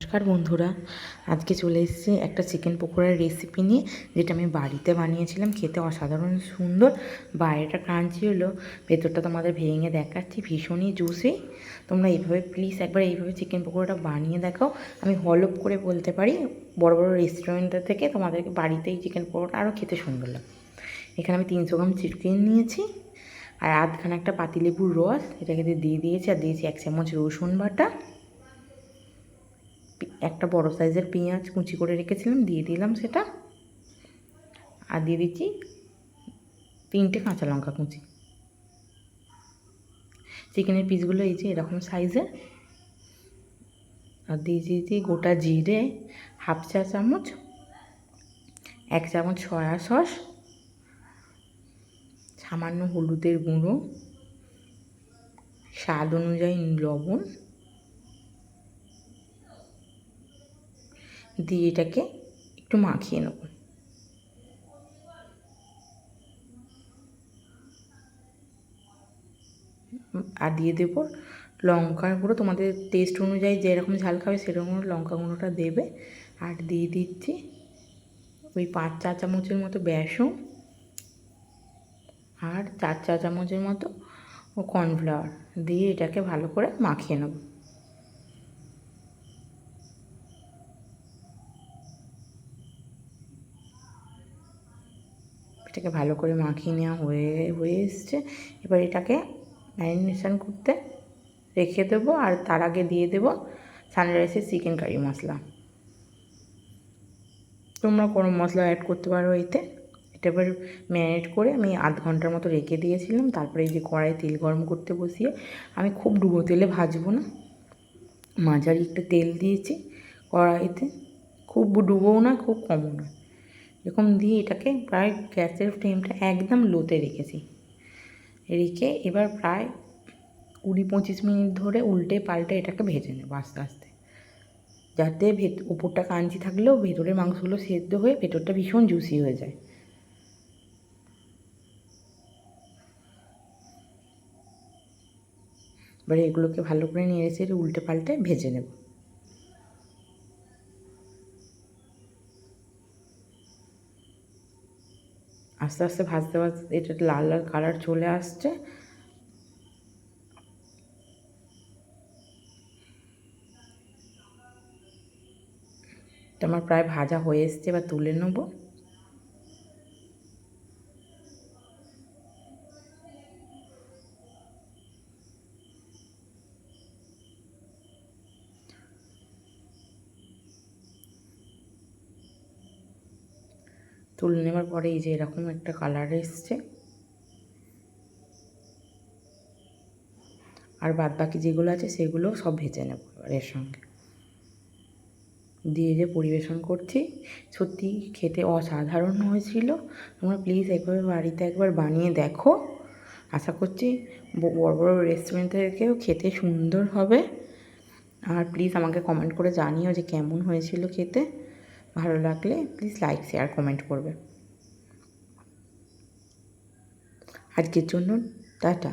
নমস্কার বন্ধুরা, আজকে চলে এসেছি একটা চিকেন পকোড়ার রেসিপি নিয়ে, যেটা আমি বাড়িতে বানিয়েছিলাম, খেতে অসাধারণ সুন্দর, বাইরেটা ক্রাঞ্চি হলো, ভেতরটা তোমাদের ভেঙে দেখাচ্ছি, ভীষণই জুসি তোমরা এইভাবে প্লিজ একবার এইভাবে চিকেন পকোড়াটা বানিয়ে দেখাও, আমি হলপ করে বলতে পারি, বড় বড় রেস্টুরেন্টের থেকে তোমাদেরকে বাড়িতেই চিকেন পকোড়া আরও খেতে সুন্দর লাগে। এখানে আমি তিনশো গ্রাম চিকেন নিয়েছি, আর আধখানা একটা পাতিলেবুর রস, এটাকে দিয়ে দিয়েছি, আর দিয়েছি এক চামচ রসুন বাটা একটা বড় সাইজের পেঁয়াজ কুচি করে রেখেছিলাম, দিয়ে দিলাম সেটা। আর দিয়ে দিচ্ছি তিনটে কাঁচা লঙ্কা কুচি। চিকেনের পিসগুলো এই যে এরকম সাইজের আর দিয়ে দিয়েছি গোটা জিরে হাফ চা চামচ, এক চামচ সয়া সস, সামান্য হলুদের গুঁড়ো, স্বাদ অনুযায়ী লবণ দিয়ে এটাকে একটু মাখিয়ে নেব। আর দিয়ে দেবো লঙ্কার গুঁড়ো। তোমাদের টেস্ট অনুযায়ী যেরকম ঝাল খাবে সেরকম লঙ্কা গুঁড়োটা দেবে। আর দিয়ে দিচ্ছি ওই পাঁচ চা চামচের মতো বেসন আর চার চা চামচের মতো কর্নফ্লাওয়ার দিয়ে এটাকে ভালো করে মাখিয়ে নেব। এটাকে ভালো করে মাখিয়ে নেওয়া হয়ে হয়ে এসছে। এবার এটাকে ম্যারিনেশন করতে রেখে দেবো আর তার আগে দিয়ে দেবো সানরাইসের চিকেন কারি মশলা। তোমরা গরম মশলা অ্যাড করতে পারো এতে। এটা এবার ম্যারিনেট করে আমি আধ ঘণ্টার মতো রেখে দিয়েছিলাম। তারপরে এই যে কড়াই তেল গরম করতে বসিয়ে আমি খুব ডুবো তেলে ভাজবো না। মাঝারি একটা তেল দিয়েছি কড়াইতে। খুব ডুবোও না, খুব কমও না। এরকম দিয়ে এটাকে প্রায় গ্যাসের ফ্লেমটা একদম লোতে রেখেছি। রেখে এবার প্রায় কুড়ি পঁচিশ মিনিট ধরে উল্টে পাল্টে এটাকে ভেজে নেব আস্তে আস্তে। যাতে ভেত উপরটা কাঞ্চি থাকলেও ভেতরের মাংসগুলো সেদ্ধ হয়ে ভেতরটা ভীষণ জুসি হয়ে যায়। এবারে এগুলোকে ভালো করে নিয়ে এসে উল্টে পাল্টে ভেজে নেব। আস্তে আস্তে ভাজতে ভাজতে এটা লাল লাল কালার চলে আসছে। আমার প্রায় ভাজা হয়ে এসছে, এবার তুলে নেব। তুলে নেওয়ার পরে এই যে এরকম একটা কালার এসছে। আর বাদ বাকি যেগুলো আছে সেগুলো সব ভেজে নেব এর সঙ্গে। দিয়ে যে পরিবেশন করছি, সত্যি খেতে অসাধারণ হয়েছিল। তোমরা প্লিজ একবার বাড়িতে একবার বানিয়ে দেখো। আশা করছি বড় বড় রেস্টুরেন্ট থেকেও খেতে সুন্দর হবে। আর প্লিজ আমাকে কমেন্ট করে জানিও যে কেমন হয়েছিল খেতে। ভালো লাগলে প্লিজ লাইক শেয়ার কমেন্ট করবে। আজকের জন্য টাটা।